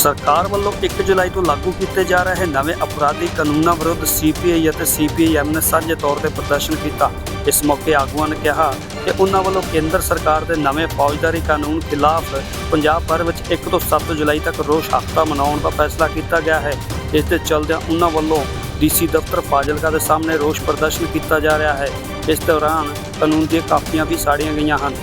ਸਰਕਾਰ ਵੱਲੋਂ 1 ਜੁਲਾਈ ਤੋਂ ਲਾਗੂ ਕੀਤੇ ਜਾ ਰਹੇ ਨਵੇਂ ਅਪਰਾਧੀ ਕਾਨੂੰਨਾਂ ਵਿਰੁੱਧ ਸੀਪੀਆਈ ਅਤੇ ਸੀਪੀਆਈਐਮ ਨੇ ਸਾਂਝੇ ਤੌਰ ਤੇ ਪ੍ਰਦਰਸ਼ਨ ਕੀਤਾ। ਇਸ ਮੌਕੇ ਆਗੂਆਂ ਨੇ ਕਿਹਾ ਕਿ ਉਹਨਾਂ ਵੱਲੋਂ ਕੇਂਦਰ ਸਰਕਾਰ ਦੇ ਨਵੇਂ ਫੌਜਦਾਰੀ ਕਾਨੂੰਨ ਖਿਲਾਫ ਪੰਜਾਬ ਭਰ ਵਿੱਚ 1 ਤੋਂ 7 ਜੁਲਾਈ ਤੱਕ ਰੋਸ ਹਫ਼ਤਾ ਮਨਾਉਣ ਦਾ ਫੈਸਲਾ ਕੀਤਾ ਗਿਆ ਹੈ। ਇਸ ਦੇ ਚਲਦਿਆਂ ਉਹਨਾਂ ਵੱਲੋਂ ਡੀਸੀ ਦਫ਼ਤਰ ਫਾਜ਼ਿਲਕਾ ਦੇ ਸਾਹਮਣੇ ਰੋਸ ਪ੍ਰਦਰਸ਼ਨ ਕੀਤਾ ਜਾ ਰਿਹਾ ਹੈ। ਇਸ ਦੌਰਾਨ ਕਾਨੂੰਨ ਦੀਆਂ ਕਾਪੀਆਂ ਵੀ ਸਾੜੀਆਂ ਗਈਆਂ ਹਨ।